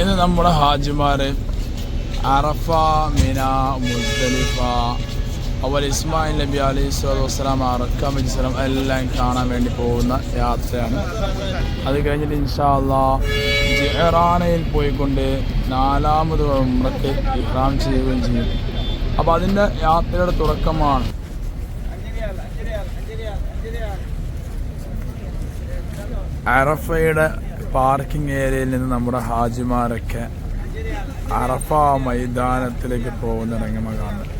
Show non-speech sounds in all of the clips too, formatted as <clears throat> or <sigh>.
ഇന്ന് നമ്മുടെ ഹാജിമാർ അറഫ മിന മുസ്ദലിഫ അതുപോലെ ഇസ്മായിൽ നബി അലൈഹി സ്വലാത്തു വസ്സലാം അറക്കാം വസ്സലാം എല്ലാം കാണാൻ വേണ്ടി പോകുന്ന യാത്രയാണ്. അത് കഴിഞ്ഞിട്ട് ഇൻഷാല്ലാ ജെഹറാനയിൽ പോയിക്കൊണ്ട് നാലാമത് ഉമ്രക്ക് ഇഹ്റാം ചെയ്യുകയും ചെയ്യും. അപ്പോൾ അതിന്റെ യാത്രയുടെ തുടക്കമാണ്. അറഫയുടെ പാർക്കിംഗ് ഏരിയയിൽ നിന്ന് നമ്മുടെ ഹാജിമാരൊക്കെ അറഫ മൈതാനത്തിലേക്ക് പോകുന്ന രംഗമ കാണുന്നത്.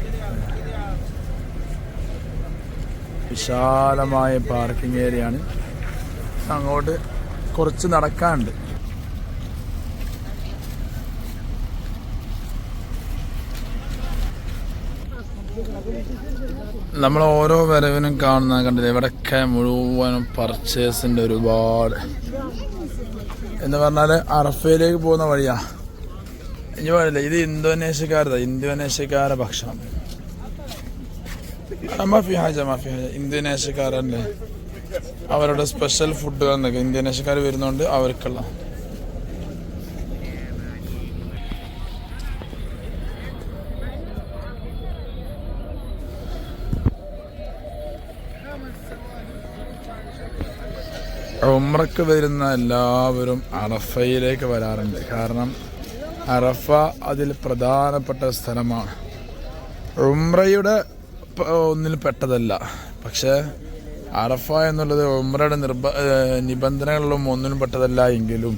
വിശാലമായ പാർക്കിംഗ് ഏരിയയാണ്. അങ്ങോട്ട് കുറച്ച് നടക്കാനുണ്ട്. നമ്മൾ ഓരോ വരവിനും കാണുന്ന കണ്ടില്ല? ഇവിടെയൊക്കെ മുഴുവനും പർച്ചേസിന്റെ ഒരുപാട് എന്ന് പറഞ്ഞാൽ അറഫയിലേക്ക് പോകുന്ന വഴിയാ. ഇനി പറയില്ല ഇത് ഇന്തോനേഷ്യക്കാരതാ ഇന്തോനേഷ്യക്കാരുടെ ഭക്ഷണം. മാഫി ഹാജ മഫി ഹാജ ഇന്തോനേഷ്യക്കാരല്ലേ. അവരുടെ സ്പെഷ്യൽ ഫുഡ് എന്നൊക്കെ ഇന്തോനേഷ്യക്കാർ വരുന്നതുകൊണ്ട് അവർക്കുള്ള ഉമ്രക്ക് വരുന്ന എല്ലാവരും അറഫയിലേക്ക് വരാറുണ്ട്. കാരണം അറഫ അതിൽ പ്രധാനപ്പെട്ട സ്ഥലമാണ്. ഉമ്രയുടെ ഒന്നിൽ പെട്ടതല്ല. പക്ഷേ അറഫ എന്നുള്ളത് ഉമ്രയുടെ നിർബ നിബന്ധനകളിലും ഒന്നിനും പെട്ടതല്ല എങ്കിലും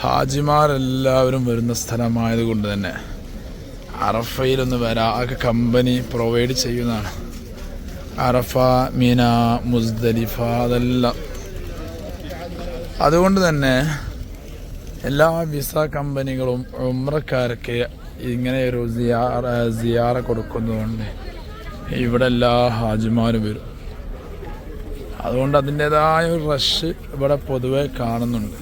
ഹാജിമാരെല്ലാവരും വരുന്ന സ്ഥലമായതുകൊണ്ട് തന്നെ അറഫയിലൊന്ന് വരാ ഒക്കെ കമ്പനി പ്രൊവൈഡ് ചെയ്യുന്നതാണ്. അറഫ മീന മുസ്ദലിഫ അതെല്ലാം അതുകൊണ്ട് തന്നെ എല്ലാ വിസ കമ്പനികളും ഉമ്രക്കാർക്ക് ഇങ്ങനെ ഒരു സിയാറ സിയാറ കൊടുക്കുന്നതുകൊണ്ട് ഇവിടെ എല്ലാ ഹാജിമാരും വരും. അതുകൊണ്ട് അതിന്റെതായ ഒരു റഷ് ഇവിടെ പൊതുവെ കാണുന്നുണ്ട്.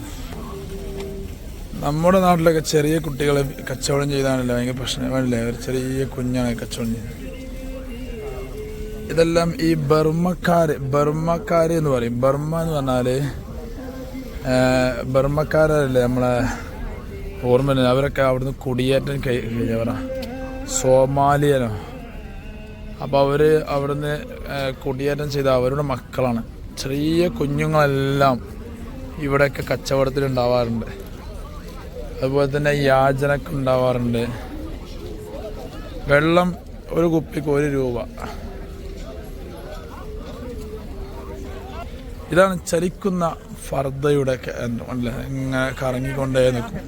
നമ്മുടെ നാട്ടിലൊക്കെ ചെറിയ കുട്ടികളെ കച്ചവടം ചെയ്താണല്ലോ ഭയങ്കര പ്രശ്നമാണല്ലേ ഒരു ചെറിയ കുഞ്ഞാണ് കച്ചവടം ചെയ്യുന്നത് ഇതെല്ലാം ഈ ബർമ്മക്കാർ ബർമ്മക്കാർ എന്ന് പറയും. ബർമ്മ എന്ന് പറഞ്ഞാൽ ഏഹ്, ബർമ്മക്കാരല്ലേ നമ്മളെ ഓർമ്മ അവരൊക്കെ അവിടുന്ന് കുടിയേറ്റം കഴിഞ്ഞവരാണ് കഴിഞ്ഞവരാ സോമാലിയനോ? അപ്പോൾ അവർ അവിടുന്ന് കുടിയേറ്റം ചെയ്ത അവരുടെ മക്കളാണ്. ചെറിയ കുഞ്ഞുങ്ങളെല്ലാം ഇവിടെയൊക്കെ കച്ചവടത്തിൽ ഉണ്ടാവാറുണ്ട്. അതുപോലെ തന്നെ യാചനക്കുണ്ടാവാറുണ്ട് വെള്ളം ഒരു കുപ്പിക്ക് ഒരു രൂപ. ഇതാണ് ചലിക്കുന്ന ഫർദയുടെ ഇങ്ങനെ കറങ്ങിക്കൊണ്ടേ നിൽക്കും.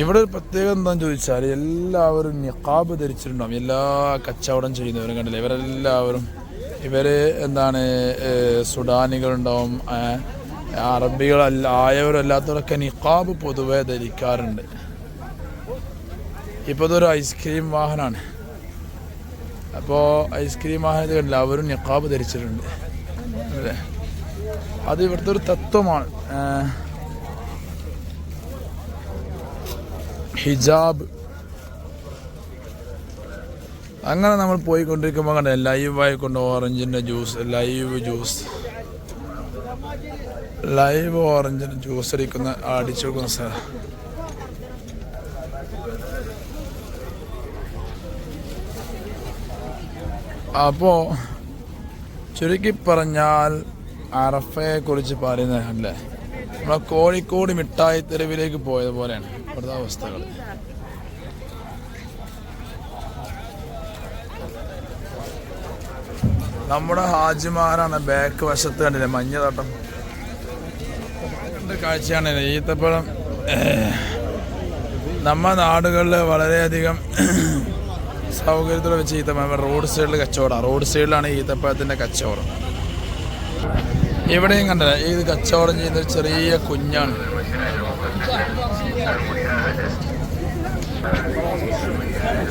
ഇവിടെ ഒരു പ്രത്യേകത എന്താന്ന് ചോദിച്ചാൽ എല്ലാവരും നിഖാബ് ധരിച്ചിട്ടുണ്ടാവും. എല്ലാ കച്ചവടം ചെയ്യുന്നവരും കണ്ടില്ല? ഇവരെല്ലാവരും ഇവർ എന്താണ് സുഡാനികളുണ്ടാവും അറബികളല്ല ആയവരല്ലാത്തവരൊക്കെ നിഖാബ് പൊതുവെ ധരിക്കാറുണ്ട്. ഇപ്പോൾ ഇതൊരു ഐസ്ക്രീം വാഹനമാണ് അപ്പോൾ ഐസ്ക്രീം വാഹനത്തിൽ കണ്ടില്ല? അവരും നിക്കാബ് ധരിച്ചിട്ടുണ്ട്. അല്ലേ? അത് ഇവിടുത്തെ ഒരു തത്വമാണ്. ഹിജാബ്. അങ്ങനെ നമ്മൾ പോയിക്കൊണ്ടിരിക്കുമ്പോൾ കണ്ട? ലൈവായി ആയിക്കൊണ്ട്? ഓറഞ്ചിന്റെ ജ്യൂസ് ലൈവ് ജ്യൂസ് ലൈവ് ഓറഞ്ചിന്റെ ജ്യൂസ് അടിക്കുന്ന അടിച്ചു കൊടുക്കുന്ന സ്ഥലം അപ്പോൾ ചുരുക്കി പറഞ്ഞാൽ അറഫയെ കുറിച്ച് പറയുന്നതല്ലേ നമ്മളെ കോഴിക്കോട് മിഠായി തെരുവിലേക്ക് പോയത് പോലെയാണ് ഇവിടുത്തെ അവസ്ഥകൾ നമ്മുടെ ഹാജിമാരാണ് ബാക്ക് വശത്ത് കണ്ടില്ലേ? മഞ്ഞതട്ടം കാഴ്ചയാണ് ഈത്തപ്പഴം നമ്മ നമ്മുടെ നാടുകളിൽ വളരെയധികം സൗകര്യത്തോടെ വെച്ച് ഈത്തപ്പഴം റോഡ് സൈഡിൽ കച്ചവടം റോഡ് സൈഡിലാണ് ഈത്തപ്പഴത്തിൻ്റെ കച്ചവടം ഇവിടെയും കണ്ടത് ഇത് കച്ചവടം ചെയ്യുന്ന ഒരു ചെറിയ കുഞ്ഞാണ്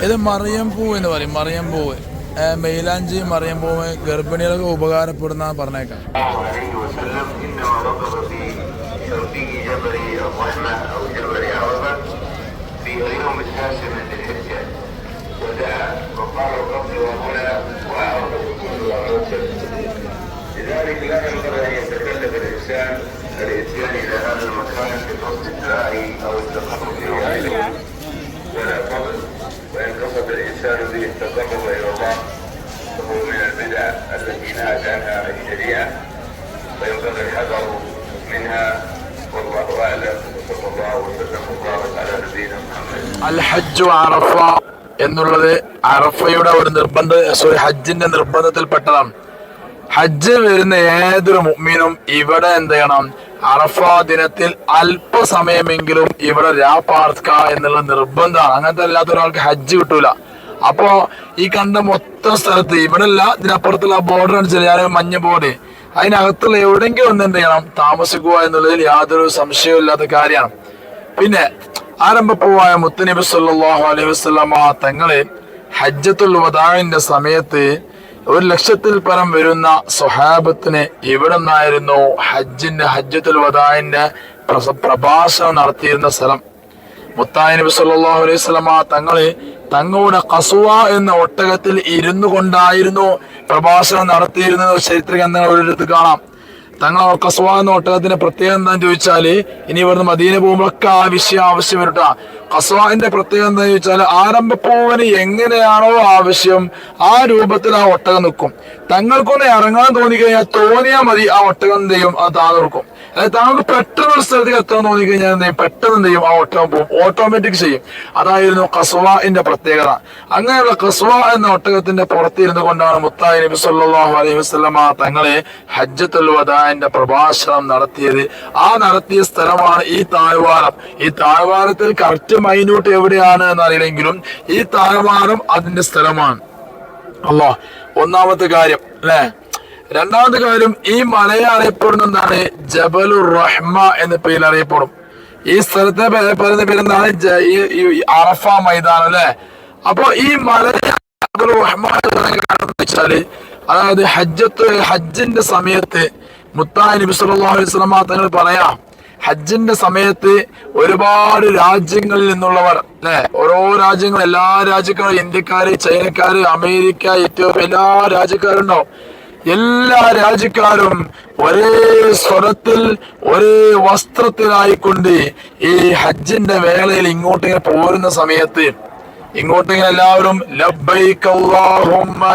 ഇത് മറിയംപൂ എന്ന് പറയും മറിയംപൂ മെയിലാഞ്ചി മറിയംപൂവ് ഗർഭിണികൾക്ക് ഉപകാരപ്പെടുന്ന പറഞ്ഞേക്കാം عليه وسلم انما رغب في ترفيه جبل قالوا قبل وهنا وأعرفوا كل وأوكل لذلك لا ينبغي أن يتكلف الإنسان الإتيان إلى هذا المكان بقصد الدعاء أو التقرب إليه. ولا فضل وإن قصد الإنسان به التقرب إلى الله فهو من البدع التي نهت عنها الشريعة فينبغي الحذر منها والله أعلم وصلى الله وسلم وبارك على نبينا محمد. الحج عرفات. എന്നുള്ളത് അറഫയുടെ ഒരു നിർബന്ധ സോറി ഹജ്ജിന്റെ നിർബന്ധത്തിൽപ്പെട്ടതാണ്. ഹജ്ജ് വരുന്ന ഏതൊരു മുഅ്മിനും ഇവിടെ എന്ത് ചെയ്യണം? അറഫ ദിനത്തിൽ അല്പസമയമെങ്കിലും ഇവിടെ രാപ്പാർക്ക എന്നുള്ള നിർബന്ധമാണ്. അങ്ങനത്തെ അല്ലാത്ത ഒരാൾക്ക് ഹജ്ജ് കിട്ടൂല. അപ്പോ ഈ കണ്ട മൊത്തം സ്ഥലത്ത് ഇവിടെ അല്ല ഇതിനപ്പുറത്തുള്ള ബോർഡർ അടിച്ചാൽ ഞാൻ മഞ്ഞ ബോർഡ് അതിനകത്തുള്ള എവിടെയെങ്കിലും ഒന്ന് എന്ത് ചെയ്യണം? താമസിക്കുക എന്നുള്ളതിൽ യാതൊരു സംശയവും ഇല്ലാത്ത കാര്യമാണ്. പിന്നെ ആരംഭപ്പൂവായ മുത്തനബി സല്ലാഹു അലൈഹി വസല്ലമ തങ്ങളെ ഹജ്ജത്തുൽ വദാഇന്റെ സമയത്ത് ഒരു ലക്ഷത്തിൽ പരം വരുന്ന സ്വഹാബത്തിന് ഇവിടെ നിന്നായിരുന്നു ഹജ്ജിന്റെ ഹജ്ജത്തുൽ വദാവിന്റെ പ്രഭാഷണം നടത്തിയിരുന്ന സ്ഥലം. മുത്തായി നബി സല്ലാഹു അലൈഹി വസല്ലമ തങ്ങളെ തങ്ങളുടെ കസുവ എന്ന ഒട്ടകത്തിൽ ഇരുന്നു കൊണ്ടായിരുന്നു പ്രഭാഷണം നടത്തിയിരുന്നത്. ചരിത്ര ഗ്രന്ഥങ്ങൾ ഒരിടത്ത് കാണാം. തങ്ങൾ കസുവ എന്ന ഒട്ടകത്തിന്റെ പ്രത്യേകത എന്താന്ന് ചോദിച്ചാൽ ഇനി ഇവിടുന്ന് മദീന പോകുമ്പോഴൊക്കെ ആ വിഷയം ആവശ്യം വരട്ട കസ്വാന്റെ പ്രത്യേകത എന്താന്ന് ചോദിച്ചാൽ ആരംഭപ്പൂവന് എങ്ങനെയാണോ ആവശ്യം ആ രൂപത്തിൽ ആ ഒട്ടകം നിൽക്കും. തങ്ങൾക്കൊന്ന് ഇറങ്ങാൻ തോന്നിക്കഴിഞ്ഞാൽ തോന്നിയാൽ മതി ആ ഒട്ടകം എന്ത് ചെയ്യും? അത് അതായത് താങ്കൾക്ക് പെട്ടെന്ന് ഒരു സ്ഥലത്തേക്ക് എത്താൻ തോന്നി കഴിഞ്ഞാൽ എന്ത് ചെയ്യും? പെട്ടെന്ന് എന്ത് ചെയ്യും? ആ ഒട്ടകം ഓട്ടോമാറ്റിക് ചെയ്യും. അതായിരുന്നു കസ്വാന്റെ പ്രത്യേകത. അങ്ങനെയുള്ള കസുവ എന്ന ഒട്ടകത്തിന്റെ പുറത്തിരുന്നു കൊണ്ടാണ് മുത്തായി നബി സല്ലല്ലാഹു അലൈഹി വസല്ലമ തങ്ങളെ ഹജ്ജത്തുൽ വദാന്റെ പ്രഭാഷണം നടത്തിയത്. ആ നടത്തിയ സ്ഥലമാണ് ഈ താഴ്വാരം. ഈ താഴ്വാരത്തിൽ കറക്റ്റ് മൈന്യൂട്ട് എവിടെയാണ് എന്നറിയില്ലെങ്കിലും ഈ താഴ്വാരം അതിന്റെ സ്ഥലമാണ്. അല്ലോ ഒന്നാമത്തെ കാര്യം അല്ലേ? രണ്ടാമത്തെ കാര്യം ഈ മലയെ അറിയപ്പെടുന്ന എന്താണ് ജബലുർ റഹ്മ എന്ന പേരിൽ അറിയപ്പെടും ഈ സ്ഥലത്തെ പറയുന്ന പേരെന്താണ്? അറഫ മൈതാനം അല്ലെ? അപ്പൊ ഈ മലയെ ജബലുർ റഹ്മ അതായത് ഹജ്ജത്ത് ഹജ്ജിന്റെ സമയത്ത് മുത്താൻ നബി സല്ലല്ലാഹു അലൈഹി വസല്ലം തങ്ങൾ പറയാം ഹജ്ജിന്റെ സമയത്ത് ഒരുപാട് രാജ്യങ്ങളിൽ നിന്നുള്ളവർ അല്ലെ? ഓരോ രാജ്യങ്ങൾ എല്ലാ രാജ്യക്കാരും ഇന്ത്യക്കാര് ചൈനക്കാര് അമേരിക്ക ഇത്യോപ്യ എല്ലാ രാജ്യക്കാരും ഉണ്ടാവും എല്ലാ രാജ്യക്കാരും ഒരേ സ്വരത്തിൽ ഒരേ വസ്ത്രത്തിലായിക്കൊണ്ട് ഈ ഹജ്ജിന്റെ വേളയിൽ ഇങ്ങോട്ടിങ്ങനെ പോരുന്ന സമയത്ത് ഇങ്ങോട്ടിങ്ങനെ എല്ലാവരും ലബൈക്ക്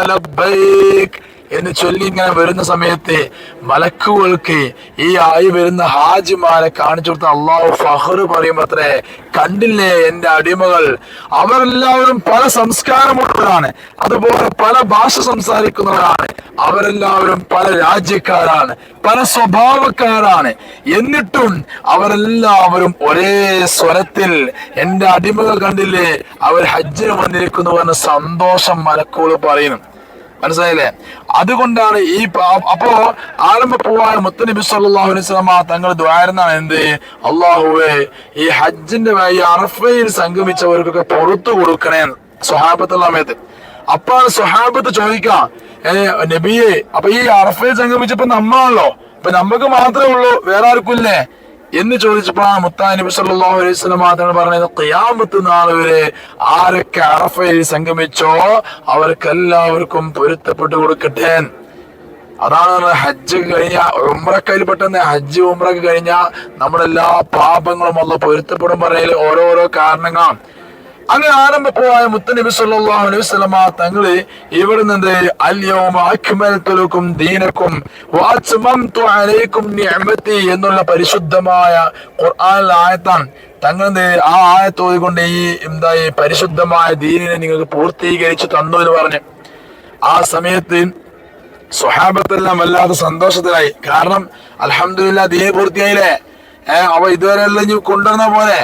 ലബ്ബൈക്ക് എന്ന് ചൊല്ലി ഇങ്ങനെ വരുന്ന സമയത്ത് മലക്കുകൾക്ക് ഈ ആയി വരുന്ന ഹാജിമാരെ കാണിച്ചു കൊടുത്ത അള്ളാഹു ഫഹർ പറയുമ്പത്രേ കണ്ടില്ലേ എന്റെ അടിമകൾ? അവരെല്ലാവരും പല സംസ്കാരമുള്ളവരാണ്. അതുപോലെ പല ഭാഷ സംസാരിക്കുന്നവരാണ്. അവരെല്ലാവരും പല രാജ്യക്കാരാണ്. പല സ്വഭാവക്കാരാണ്. എന്നിട്ടും അവരെല്ലാവരും ഒരേ സ്വരത്തിൽ എന്റെ അടിമകൾ കണ്ടില്ലേ അവർ ഹജ്ജിന് വന്നിരിക്കുന്നു എന്ന സന്തോഷം മലക്കോൾ പറയുന്നു. മനസ്സിലായില്ലേ? അതുകൊണ്ടാണ് ഈ അപ്പോ ആരംഭ പോവാൻ മുത്തനബി സല്ലല്ലാഹു അലൈഹി വസല്ലമ തങ്ങൾ ദ്വാരുന്നാണ് എന്ത്? അള്ളാഹുവേ ഈ ഹജ്ജിന്റെ വഴി അറഫയിൽ സംഗമിച്ചവർക്കൊക്കെ പുറത്തു കൊടുക്കണേ സ്വഹാബത്തുള്ള സമയത്ത്. അപ്പാണ് സ്വഹാബത്ത് ചോദിക്കാം ഏ നബിയെ അപ്പൊ ഈ അറഫയിൽ സംഗമിച്ചപ്പോ നമ്മളാണല്ലോ അപ്പൊ നമുക്ക് മാത്രമേ ഉള്ളൂ വേറെ ആർക്കും ഇല്ലേ? എന്ന് ചോദിച്ചപ്പോഴാണ് മുത്താ നബി സല്ലല്ലാഹു അലൈഹി വസല്ലം മാത്രമാണ് പറഞ്ഞത് ഖിയാമത്ത് നാൾ വരെ ആരൊക്കെ അറഫയിൽ സംഗമിച്ചോ അവർക്കെല്ലാവർക്കും പൊരുത്തപ്പെട്ടു കൊടുക്കട്ടെ. അതാണ് ഹജ്ജ് കഴിഞ്ഞ ഉമ്രക്കയിൽ പെട്ടെന്ന് ഹജ്ജ് ഉമ്രക്ക് കഴിഞ്ഞ നമ്മുടെ എല്ലാ പാപങ്ങളും അല്ല പൊരുത്തപ്പെടും പറയൽ ഓരോരോ കാരണങ്ങളാണ്. അങ്ങനെ ആരംഭപ്പോയ മുത്തനബി സല്ലല്ലാഹു അലൈഹി തങ്ങൾ ഇവിടെ നിന്ന് അല്യവും അക്മൽതു ലക്കും ദീനക്കും എന്നുള്ള പരിശുദ്ധമായ ഖുർആനിലെ ആയത്താണ്. തങ്ങൾ ആ ആയത്ത് കൊണ്ട് ഈ എന്താ ഈ പരിശുദ്ധമായ ദീനിനെ നിങ്ങൾക്ക് പൂർത്തീകരിച്ചു തന്നു എന്ന് പറഞ്ഞു. ആ സമയത്ത് സ്വഹാബത്തെല്ലാം വല്ലാതെ സന്തോഷത്തിലായി. കാരണം അൽഹംദുലില്ലാ ദീന പൂർത്തിയായില്ലേ? ഏഹ് അവ ഇതുവരെ എല്ലാം കൊണ്ടുവന്ന പോലെ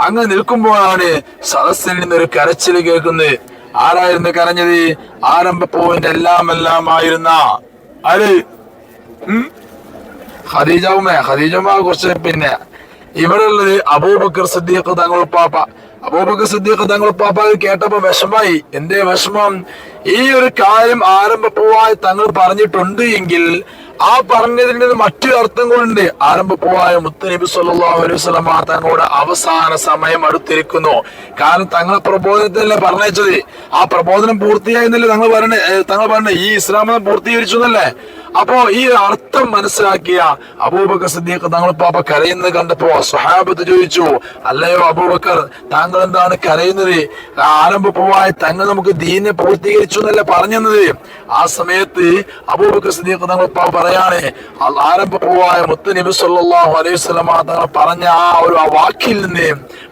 അങ്ങ് നിൽക്കുമ്പോഴാണ് സദസ്സിൽ നിന്നൊരു കരച്ചിൽ കേൾക്കുന്നത്. ആരായിരുന്നു കരഞ്ഞത്? ആരംഭ പോയിന്റ് എല്ലാം എല്ലാം ആയിരുന്ന ആര്? ഉം? ഖദീജ ഉമ്മ. കുറച്ച് പിന്നെ ഇവിടെ ഉള്ളത് അബൂബക്കർ സിദ്ദീഖ് തങ്ങൾ പാപ്പ. അബൂബക്കർ സിദ്ദീഖ് തങ്ങൾ പാപ്പ കേട്ടപ്പോ വിഷമായി. എന്തേ വിഷമം? ഈ ഒരു കാര്യം ആരംഭ പോവാൻ തങ്ങൾ പറഞ്ഞിട്ടുണ്ട് എങ്കിൽ ആ പറഞ്ഞതിന്റെ മറ്റൊരു അർത്ഥം കൊണ്ട് ആരംഭപ്പോവായ മുത്തനബി സല്ലല്ലാഹു അലൈഹി വസല്ലം തങ്ങളുടെ അവസാന സമയം അടുത്തിരിക്കുന്നു. കാരണം തങ്ങളെ പ്രബോധനത്തിലല്ലേ പറഞ്ഞത് ആ പ്രബോധനം പൂർത്തിയായെന്നല്ലേ തങ്ങൾ പറഞ്ഞ തങ്ങൾ പറഞ്ഞ ഈ ഇസ്ലാം പൂർത്തീകരിച്ചു എന്നല്ലേ? അപ്പോ ഈ അർത്ഥം മനസ്സിലാക്കിയ അബൂബക്കർ സിദ്ദീഖ് തങ്ങൾ പാപ്പ കരയുന്നത് കണ്ടപ്പോ സ്വഹാബത്ത് ചോദിച്ചു അല്ലയോ അബൂബക്കർ താങ്കൾ എന്താണ് കരയുന്നത്? ആരംഭ പോവായി തന്നെ നമുക്ക് ദീനെ പൂർത്തീകരിച്ചു എന്നല്ലേ പറഞ്ഞത്? ആ സമയത്ത് അബൂബക്കർ സിദ്ദീഖ് തങ്ങൾ പാപ്പ പറയാണ് ആരംഭ മുത്ത് നബി സല്ലല്ലാഹു അലൈഹി വസല്ലം തങ്ങൾ പറഞ്ഞ ആ ഒരു വാക്കിൽ നിന്ന്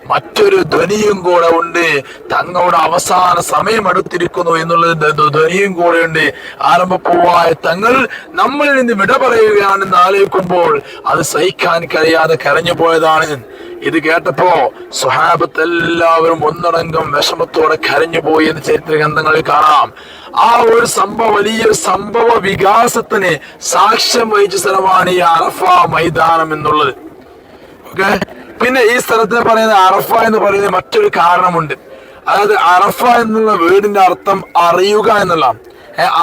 മറ്റൊരു ധ്വനിയും കൂടെ ഉണ്ട്. തങ്ങളുടെ അവസാന സമയം അടുത്തിരിക്കുന്നു ധ്വ- ധ്വനിയും കൂടെ ഉണ്ട്. ആരംഭപ്പൂവായ തങ്ങൾ നമ്മളിൽ നിന്ന് വിട പറയുകയാണെന്ന് ആലോചിക്കുമ്പോൾ അത് സഹിക്കാൻ കഴിയാതെ കരഞ്ഞു പോയതാണ്. ഇത് കേട്ടപ്പോ സ്വഹാബത്ത് എല്ലാവരും ഒന്നടങ്കം വിഷമത്തോടെ കരഞ്ഞു പോയി എന്ന് ചരിത്ര ഗ്രന്ഥങ്ങളിൽ കാണാം. ആ ഒരു സംഭവ വലിയൊരു സംഭവ വികാസത്തിന് സാക്ഷ്യം വഹിച്ച സ്ഥലമാണ് ഈ അറഫ മൈതാനം എന്നുള്ളത്. ഓക്കെ? പിന്നെ ഈ സ്ഥലത്തിന് പറയുന്ന അറഫ എന്ന് പറയുന്ന മറ്റൊരു കാരണമുണ്ട്. അതായത് അറഫ എന്നുള്ള വീടിന്റെ അർത്ഥം അറിയുക എന്നുള്ള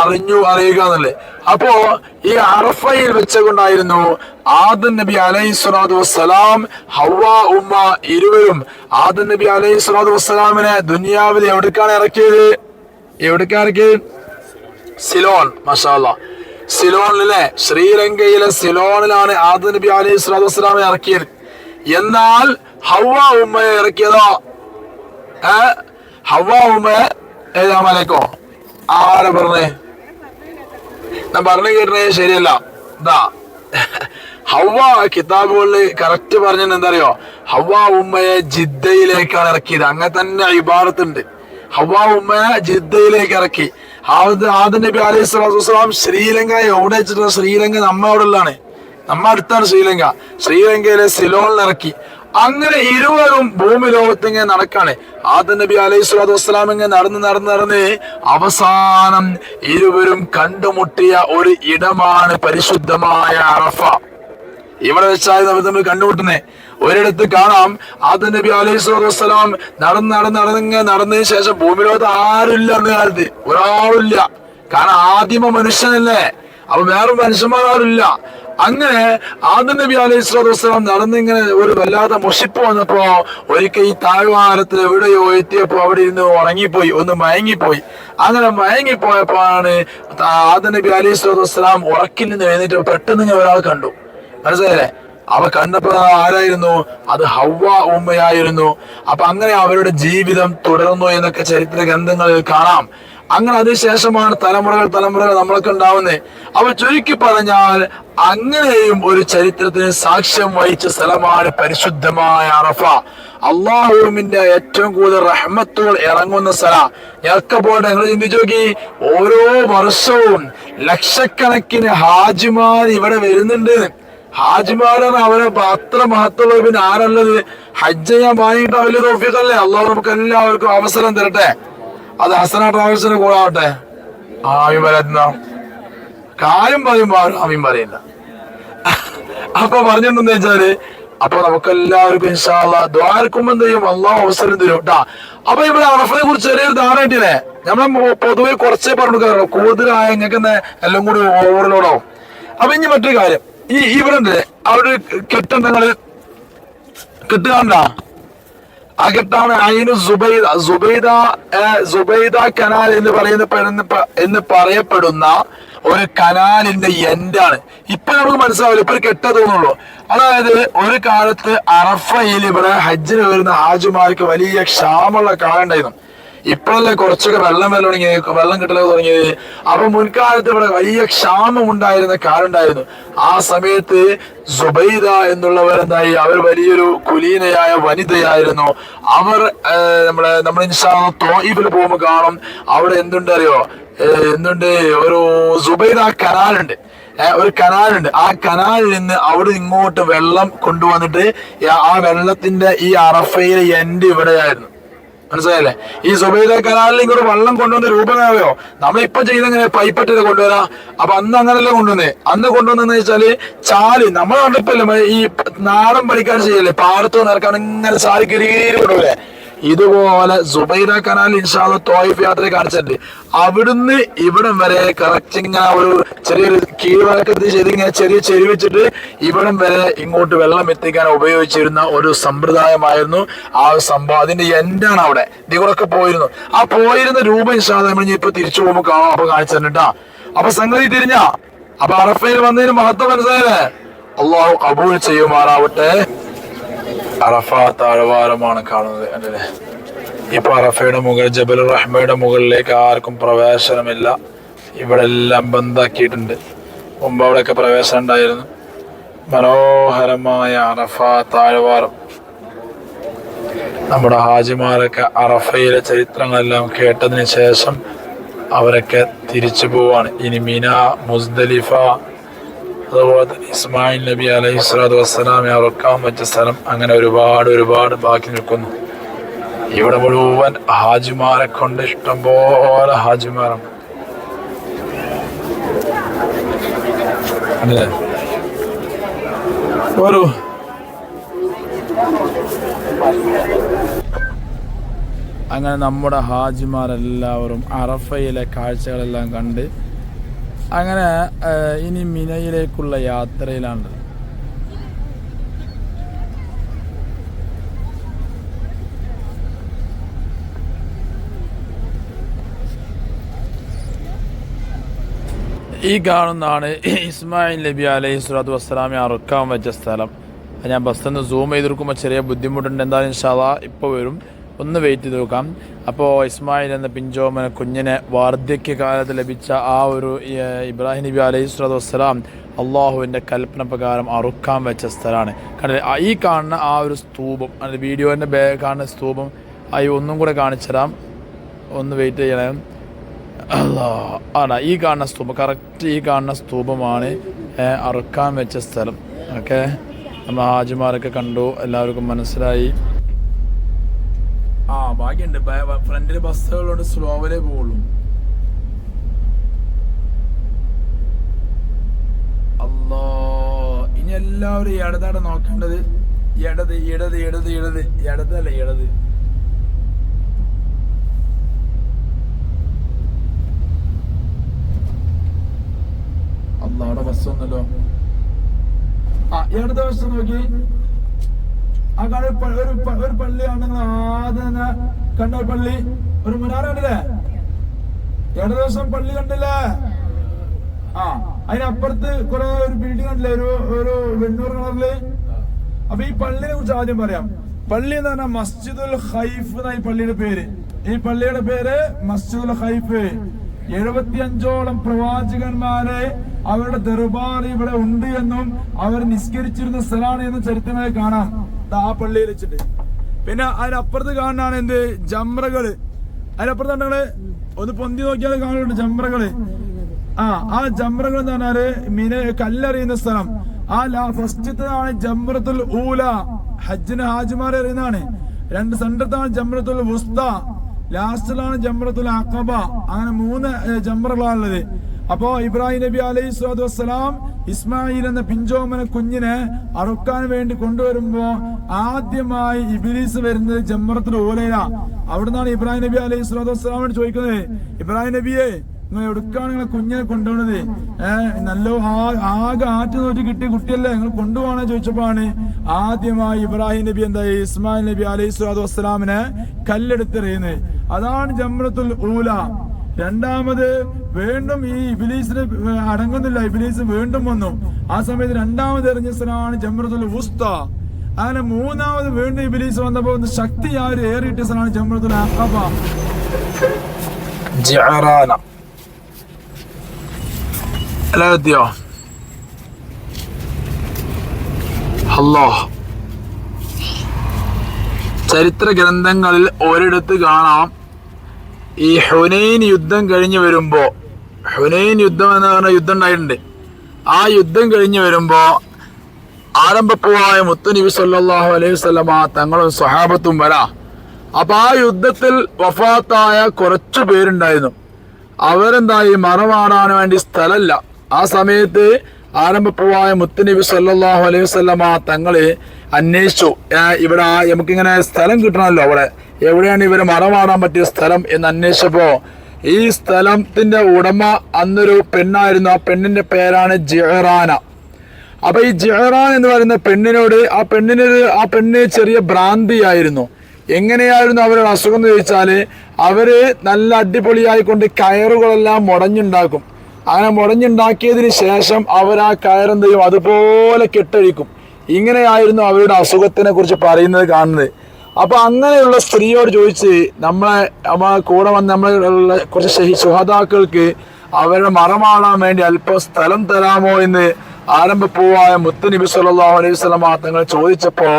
അറിഞ്ഞു അറിയുക എന്നല്ലേ അപ്പോ ഈ അറഫയിൽ വെച്ചുകൊണ്ടായിരുന്നു ആദൻ നബി അലൈഹി സ്വലാത്തു വസ്സലാം ഹവ ഉമ്മ ഇരുവരും ആദൻ നബി അലൈഹി സ്വലാത്തു വസ്സലാമിനെ ദുനിയാവിൽ എവിടേക്കാണ് ഇറക്കിയത്? എവിടേക്കാണ് ഇറക്കിയത്? സിലോൺ മഷാല്ല സിലോണിലെ ശ്രീലങ്കയിലെ സിലോണിലാണ് ആദ നബി അലൈഹി സ്വലാത്തു വസ്സലാമെ ഇറക്കിയത്. എന്നാൽ ഹവ ഉമ്മയെ ഇറക്കിയതോ. ഹവ ഉമ്മയെ ഏതാ മലക്കോ ആരെ പറഞ്ഞേ? ഞാൻ പറഞ്ഞു കേട്ടേ ശരിയല്ല. ഇതാ. ഹവ കിതാബുകളിൽ കറക്റ്റ് പറഞ്ഞത് എന്താ അറിയോ ഹവ ഉമ്മയെ ജിദ്ദയിലേക്കാണ് ഇറക്കിയത്. അങ്ങനെ തന്നെ ഇബാറത്തുണ്ട് ഹവ ഉമ്മയെ ജിദ്ദയിലേക്ക് ഇറക്കി. ആദ്യ നബി അലൈഹി സ്വലാത്തു വസ്സലാം ശ്രീലങ്ക എവിടെ വെച്ചിട്ടുള്ള ശ്രീലങ്ക നമ്മ അവിടെ ഉള്ളതാണ് നമ്മ അടുത്താണ് ശ്രീലങ്ക. ശ്രീലങ്കയിലെ സിലോണിൽ ഇറക്കി അങ്ങനെ ഇരുവരും ഭൂമി ലോകത്ത് ഇങ്ങനെ നടക്കാണ്. ആദ്യ നബി അലൈഹി സ്വലാത്തു വസ്സലാം ഇങ്ങനെ നടന്ന് നടന്ന് നടന്ന് അവസാനം ഇരുവരും കണ്ടുമുട്ടിയ ഒരു ഇടമാണ് പരിശുദ്ധമായ അറഫ. ഇവിടെ വെച്ചാൽ നമ്മൾ തമ്മിൽ കണ്ടുമുട്ടുന്നേ ഒരിടത്ത് കാണാം ആദ്യ നബി അലൈഹി സ്വലാത്തു വസ്സലാം നടന്ന് നടന്ന് നടന്നിങ്ങനെ നടന്നതിന് ശേഷം ഭൂമി ഭൂമിലോകത്ത് ആരുമില്ല അന്ന് കാലത്ത് ഒരാളില്ല കാരണം ആദിമ മനുഷ്യനല്ലേ. അപ്പൊ വേറെ മനുഷ്യന്മാരാരില്ല അങ്ങനെ ആദ്യ നബി അലൈഹി സ്വലാത്തു വസ്സലാം നടന്നിങ്ങനെ ഒരു വല്ലാത്ത മുഷിപ്പ് വന്നപ്പോ ഒരിക്കൽ ഈ താഴ്വാരത്തിൽ എവിടെയോ എത്തിയപ്പോ അവിടെ ഇരുന്ന് ഉറങ്ങിപ്പോയി ഒന്ന് മയങ്ങിപ്പോയി. അങ്ങനെ മയങ്ങിപ്പോയപ്പോഴാണ് ആദ്യ നബി അലൈഹി സ്വലാത്തു വസ്സലാം ഉറക്കിൽ നിന്ന് എഴുന്നേറ്റ് പെട്ടെന്ന് ഒരാൾ കണ്ടു. മനസ്സിലായില്ലേ? അവ കണ്ടപ്പോ ആരായിരുന്നു? അത് ഹവ്വ ഉമ്മയായിരുന്നു. അപ്പൊ അങ്ങനെ അവരുടെ ജീവിതം തുടർന്നു എന്നൊക്കെ ചരിത്ര ഗ്രന്ഥങ്ങളിൽ കാണാം. അങ്ങനെ അതിനുശേഷമാണ് തലമുറകൾ തലമുറകൾ നമ്മളൊക്കെ ഉണ്ടാവുന്നത് അവ ചുരുക്കി പറഞ്ഞാൽ അങ്ങനെയും ഒരു ചരിത്രത്തിന് സാക്ഷ്യം വഹിച്ച സ്ഥലമാണ് പരിശുദ്ധമായ അറഫ. അള്ളാഹുവിന്റെ ഏറ്റവും കൂടുതൽ റഹ്മത്തുകൾ ഇറങ്ങുന്ന സ്ഥല. ഞങ്ങൾക്ക് പോട്ടെ നിങ്ങൾ ചിന്തിച്ചു നോക്കി. ഓരോ വർഷവും ലക്ഷക്കണക്കിന് ഹാജിമാർ ഇവിടെ വരുന്നുണ്ട്. ഹാജിമാരാണ് അവരെ അത്ര മഹത്തുള്ള പിന്നെ ആരല്ലത്? ഹജ്ജ് ഞാൻ വാങ്ങിയിട്ട് വലിയ തോഫിക്കല്ലേ അള്ളാഹു നമുക്ക് എല്ലാവർക്കും അവസരം തരട്ടെ. അത് ഹസന ട്രാവൽസിന് കൂടെ ആവട്ടെ. ആമീൻ പറയുന്ന കാര്യം പറയുമ്പോ ആരും ആമീൻ പറയില്ല. അപ്പൊ പറഞ്ഞിട്ടുണ്ടെന്ന് വെച്ചാൽ അപ്പൊ നമുക്ക് എല്ലാവർക്കും ദ്വാരക്കുമ്പോ എന്ത് ചെയ്യും? അവസരം തരും കേട്ടാ അപ്പൊ ഇവിടെ അറഫനെ കുറിച്ച് ചെറിയൊരു ധാരണ കിട്ടിയില്ലേ? നമ്മളെ പൊതുവെ കുറച്ചേ പറഞ്ഞു കൊടുക്കാറുള്ളൂ കൂടുതലായ നിങ്ങൾക്ക് എല്ലാം കൂടി ഓവർലോഡാവും അപ്പൊ ഇനി മറ്റൊരു കാര്യം. ഈ ഇവിടെ ഉണ്ട് അവിടെ കെട്ടുണ്ടെങ്കിൽ കിട്ടുകണ്ട കെട്ടാണ് അയിന് സുബൈദ സുബൈദ സുബൈദ കനാൽ എന്ന് പറയുന്ന എന്ന് പറയപ്പെടുന്ന ഒരു കനാലിന്റെ എൻഡാണ്. ഇപ്പൊ നമുക്ക് മനസ്സിലാവില്ല ഇപ്പൊ കെട്ട തോന്നുള്ളൂ അതായത് ഒരു കാലത്ത് അറഫയിൽ ഇവിടെ ഹജ്ജിന് വരുന്ന ഹാജുമാർക്ക് വലിയ ക്ഷാമുള്ള കാലം ഉണ്ടായിരുന്നു. ഇപ്പോഴല്ലേ കുറച്ചൊക്കെ വെള്ളം വരൽ തുടങ്ങി വെള്ളം കിട്ടലൊക്കെ തുടങ്ങിയത്? അപ്പൊ മുൻകാലത്ത് ഇവിടെ വലിയ ക്ഷാമം ഉണ്ടായിരുന്ന കാലുണ്ടായിരുന്നു ആ സമയത്ത് സുബൈദ എന്നുള്ളവർ എന്തായി? അവർ വലിയൊരു കുലീനയായ വനിതയായിരുന്നു. അവർ നമ്മുടെ നമ്മൾ തോയിഫിൽ പോകുമ്പോൾ കാണും. അവിടെ എന്തുണ്ട് അറിയോ എന്തുണ്ട്? ഒരു സുബൈദ കനാലുണ്ട്. ഒരു കനാലുണ്ട്. ആ കനാലിൽ നിന്ന് അവിടെ ഇങ്ങോട്ട് വെള്ളം കൊണ്ടുവന്നിട്ട് ആ വെള്ളത്തിന്റെ ഈ അറഫയിലെ എൻഡ് ഇവിടെയായിരുന്നു മനസ്സിലായല്ലേ? ഈ സുബൈദ കനാലിൽ ഇങ്ങനെ വെള്ളം കൊണ്ടുവന്ന രൂപമാവോ നമ്മളിപ്പൊ ചെയ്തെങ്ങനെ പൈപ്പറ്റത് കൊണ്ടുവരാ? അപ്പൊ അന്ന് അങ്ങനല്ല കൊണ്ടുവന്നേ? അന്ന് കൊണ്ടുവന്നെന്ന് വെച്ചാൽ ചാൽ. നമ്മളെ കണ്ടിപ്പല്ലേ ഈ നാടൻ പണിക്കാർ ചെയ്യല്ലേ? പാടത്ത് നിറക്കാൻ ഇങ്ങനെ ചാൽ കിരീരി കൊണ്ടുവരെ ഇതുപോലെ സുബൈദ കനാൽ ഇൻഷാദ് തോയിഫ് യാത്ര കാണിച്ചിട്ടുണ്ട്. അവിടുന്ന് ഇവിടം വരെ കറക്റ്റ് ഇങ്ങനെ ഒരു ചെറിയൊരു കീഴ്വഴക്കത്തിൽ ചെയ്ത് ഇങ്ങനെ ചെറിയ ചെരി വെച്ചിട്ട് ഇവിടം വരെ ഇങ്ങോട്ട് വെള്ളം എത്തിക്കാൻ ഉപയോഗിച്ചിരുന്ന ഒരു സമ്പ്രദായമായിരുന്നു. ആ ഒരു സംഭവം. അതിന്റെ എൻഡാണ് അവിടെ. ഇതികൂടൊക്കെ പോയിരുന്നു. ആ പോയിരുന്ന രൂപം ഇൻഷാദ് നമ്മൾ ഇപ്പൊ തിരിച്ചു പോകുമ്പോൾ കാണാം. അപ്പൊ കാണിച്ചു തന്നിട്ടാ. അപ്പൊ സംഗതി തിരിഞ്ഞ. അപ്പൊ അറഫയിൽ വന്നതിന് മഹത്വം മനസ്സിലായേ അള്ളാഹു കബൂൾ ചെയ്യുമാറാവട്ടെ. അറഫ താഴ്വാരമാണ് കാണുന്നത് അല്ലേ? ഇപ്പൊ അറഫയുടെ മുകൾ ജബൽ റഹ്മയുടെ മുകളിലേക്ക് ആർക്കും പ്രവേശനമില്ല. ഇവിടെ എല്ലാം ബന്ധാക്കിയിട്ടുണ്ട് മുമ്പ് അവിടെയൊക്കെ പ്രവേശനം ഉണ്ടായിരുന്നു. മനോഹരമായ അറഫ താഴ്വാരം നമ്മുടെ ഹാജിമാരൊക്കെ അറഫയിലെ ചരിത്രങ്ങളെല്ലാം കേട്ടതിന് ശേഷം അവരൊക്കെ തിരിച്ചു പോവാണ്. ഇനി മിന മുസ്ദലിഫ അതുപോലെ തന്നെ ഇസ്മായിൽ നബി അലൈഹി സ്വലാത്തു വസ്സലാമെ ഉറക്കാൻ പറ്റിയ സ്ഥലം. അങ്ങനെ ഒരുപാട് ഒരുപാട് ബാക്കി നിൽക്കുന്നു. ഇവിടെ മുഴുവൻ ഹാജിമാരെ കൊണ്ട് ഇഷ്ടംപോലെ ഹാജിമാരാണ് ഒരു അങ്ങനെ നമ്മുടെ ഹാജിമാരെല്ലാവരും അറഫയിലെ കാഴ്ചകളെല്ലാം കണ്ട് അങ്ങനെ ഇനി മിനയിലേക്കുള്ള യാത്രയിലാണ് ഈ കാണുന്നതാണ് ഇസ്മായിൽ നബി അലൈഹി സ്വലാത്തു വസ്സലാമെ അറുക്കാൻ വെച്ച സ്ഥലം. ഞാൻ ബസ്സിൽ നിന്ന് സൂം ചെയ്തെടുക്കുമ്പോൾ ചെറിയ ബുദ്ധിമുട്ടുണ്ട്. എന്തായാലും ഇൻഷാല്ലാ ഇപ്പോൾ വരും. ഒന്ന് വെയിറ്റ് ചെയ്ത് നോക്കാം. അപ്പോൾ ഇസ്മായിൽ എന്ന പിഞ്ചോമന കുഞ്ഞിനെ വാർദ്ധക്യകാലത്ത് ലഭിച്ച ആ ഒരു ഇബ്രാഹിം നബി അലൈഹി സ്വലാത്തു വസ്സലാം അള്ളാഹുവിന്റെ കൽപ്പന പ്രകാരം അറുക്കാൻ വെച്ച സ്ഥലമാണ്. കണ്ടില്ലേ? ഈ കാണുന്ന ആ ഒരു സ്തൂപം അല്ലെങ്കിൽ വീഡിയോന്റെ ബേ കാണുന്ന സ്തൂപം ഈ ഒന്നും കൂടെ കാണിച്ചു തരാം. ഒന്ന് വെയിറ്റ് ചെയ്യണേ. ആണ് ഈ കാണുന്ന സ്തൂപം കറക്റ്റ് ഈ കാണുന്ന സ്തൂപമാണ് അറുക്കാൻ വെച്ച സ്ഥലം. ഓക്കെ? നമ്മൾ ഹാജിമാരൊക്കെ കണ്ടു എല്ലാവർക്കും മനസ്സിലായി. ആ ഫ്രണ്ടിൽ ബസ്സുകളോട് സ്ലോവിലേ പോവുള്ളൂ അല്ലോ ഇനി എല്ലാവരും ഇടതാണ് നോക്കേണ്ടത് ഇടത് ഇടത് ഇടത് ഇടത്. ഇടതല്ല ഇടത്? അല്ല അവിടെ ബസ് വന്നല്ലോ ആ ഇടത് വശം നോക്കി. ആ കാണ ഒരു ഒരു പ- ഒരു പള്ളിയാണ് നിങ്ങൾ ആദ്യം തന്നെ കണ്ട പള്ളി. ഒരു മുനാറ കണ്ടില്ലേ? ദിവസം പള്ളി കണ്ടില്ലേ? ആ അതിനപ്പുറത്ത് കുറെ ഒരു ബിൽഡിംഗ് കണ്ടില്ലേ? ഒരു ഒരു വെണ്ണൂർ കളറിൽ. അപ്പൊ ഈ പള്ളിനെ കുറിച്ച് ആദ്യം പറയാം. പള്ളി എന്ന് പറഞ്ഞാൽ മസ്ജിദുൽ ഹൈഫ് എന്ന പള്ളിയുടെ പേര്. ഈ പള്ളിയുടെ പേര് മസ്ജിദുൽ ഹൈഫ് എഴുപത്തിയഞ്ചോളം പ്രവാചകന്മാരെ അവരുടെ ദർബാർ ഇവിടെ ഉണ്ട് എന്നും അവർ നിസ്കരിച്ചിരുന്ന സ്ഥലമാണ് എന്നും ചരിത്രമായി കാണാം. ആ പള്ളിയിൽ വെച്ചിട്ട്. പിന്നെ അതിനപ്പുറത്ത് കാണാനാണ് എന്ത്? ജമ്രകൾ അതിനപ്പുറത്ത് നിങ്ങൾ ഒന്ന് പൊന്തി നോക്കിയാൽ കാണുന്നുണ്ട് ജമ്രകൾ ആ ആ ജംറകൾ എന്ന് പറഞ്ഞാൽ മീന കല്ലറിയുന്ന സ്ഥലം. ആ ഫസ്റ്റത്താണ് ജംറത്തുൽ ഊല. ഹജ്ജിന് ഹാജിമാരെ എറിയുന്നതാണ് രണ്ട് സെന്ററത്താണ് ജംറത്തുൽ വുസ്ത. ലാസ്റ്റിലാണ് ജംറത്തുൽ അക്കബ അങ്ങനെ മൂന്ന് ജംറകളാണുള്ളത്. അപ്പോ ഇബ്രാഹിം നബി അലൈഹി സ്വലാത്തു വസ്സലാം ഇസ്മായിൽ എന്ന പിഞ്ചോമന കുഞ്ഞിനെ അറുക്കാൻ വേണ്ടി കൊണ്ടുവരുമ്പോ ആദ്യമായി ഇബിലീസ് വരുന്നത് ജമ്മറത്തിന്റെ ഊലയില. അവിടുന്നാണ് ഇബ്രാഹിം നബി അലൈഹി സ്വലാത്തു വസ്സലാമോട് ചോദിക്കുന്നത് ഇബ്രാഹിം നബിയെ നിങ്ങൾ എവിടുക്കാണ് നിങ്ങളെ കുഞ്ഞിനെ കൊണ്ടുപോണത് ഏഹ് നല്ല ആകെ ആറ്റ് നോറ്റ് കിട്ടിയ കുട്ടിയല്ലേ നിങ്ങൾ കൊണ്ടുപോകണോ ചോദിച്ചപ്പോഴാണ് ആദ്യമായി ഇബ്രാഹിം നബി എന്താ ഇസ്മായിൽ നബി അലൈഹി സ്വലാത്തു വസ്സലാമിനെ കല്ലെടുത്തെറിയുന്നത്. അതാണ് ജമ്മറത്തുൽ ഊല. രണ്ടാമത് വീണ്ടും ഈ ഇബിലീസിന് അടങ്ങുന്നില്ല. ഇബിലീസ് വീണ്ടും വന്നു. ആ സമയത്ത് രണ്ടാമത് എറിഞ്ഞ സ്ഥലമാണ് ജമ്രത്തുൽ വുസ്ത. അങ്ങനെ മൂന്നാമത് വീണ്ടും ഇബിലീസ് വന്നപ്പോൾ ശക്തി ആ ഒരു ഏറിയിട്ട സ്ഥലമാണ് ജമ്രത്തുൽ അല്ലോ ചരിത്ര ഗ്രന്ഥങ്ങളിൽ ഒരിടത്ത് കാണാം ഈ ഹുനൈൻ യുദ്ധം കഴിഞ്ഞു വരുമ്പോൾ ഹുനൈൻ യുദ്ധം എന്ന് പറഞ്ഞ യുദ്ധം ഉണ്ടായിട്ടുണ്ട്. ആ യുദ്ധം കഴിഞ്ഞു വരുമ്പോൾ ആരംഭപ്പൂവായ മുത്തുനബി സല്ലാഹു അലൈഹി വസല്ലമ തങ്ങളും സ്വഹാബത്തും വരാ. അപ്പൊ ആ യുദ്ധത്തിൽ വഫാത്തായ കുറച്ചു പേരുണ്ടായിരുന്നു. അവരെന്തായി? മറമാടാൻ വേണ്ടി സ്ഥലമല്ല. ആ സമയത്ത് ആരംഭപ്പൂവായ മുത്തനബി സല്ലാഹു അലൈഹി വസല്ലമ തങ്ങളെ അന്വേഷിച്ചു. ഇവിടെ നമുക്കിങ്ങനെ സ്ഥലം കിട്ടണമല്ലോ അവിടെ. എവിടെയാണ് ഇവർ മറമാടാൻ പറ്റിയ സ്ഥലം എന്ന് അന്വേഷിച്ചപ്പോ ഈ സ്ഥലത്തിന്റെ ഉടമ അന്നൊരു പെണ്ണായിരുന്നു. ആ പെണ്ണിന്റെ പേരാണ് ജിഹറാന. അപ്പൊ ഈ ജിഹറാൻ എന്ന് പറയുന്ന പെണ്ണിനോട് ആ പെണ്ണിനൊരു ആ പെണ്ണ് ചെറിയ ഭ്രാന്തിയായിരുന്നു. എങ്ങനെയായിരുന്നു അവരുടെ അസുഖം എന്ന് ചോദിച്ചാൽ അവർ നല്ല അടിപൊളിയായിക്കൊണ്ട് കയറുകളെല്ലാം മുടഞ്ഞുണ്ടാക്കും. അങ്ങനെ മുടഞ്ഞുണ്ടാക്കിയതിന് ശേഷം അവർ ആ കയറെന്ത് അതുപോലെ കെട്ടഴിക്കും. ഇങ്ങനെയായിരുന്നു അവരുടെ അസുഖത്തിനെ കുറിച്ച് പറയുന്നത് കാണുന്നത്. അപ്പൊ അങ്ങനെയുള്ള സ്ത്രീയോട് ചോദിച്ച് നമ്മളെ കൂടെ വന്ന് നമ്മളുള്ള കുറച്ച് സുഹതാക്കൾക്ക് അവരുടെ മറമാടാൻ വേണ്ടി അല്പം സ്ഥലം തരാമോ എന്ന് ആരംഭ ആരംഭപ്പൂവായ മുത്തുനബി സല്ലല്ലാഹു അലൈഹി സ്വലം തങ്ങൾ ചോദിച്ചപ്പോ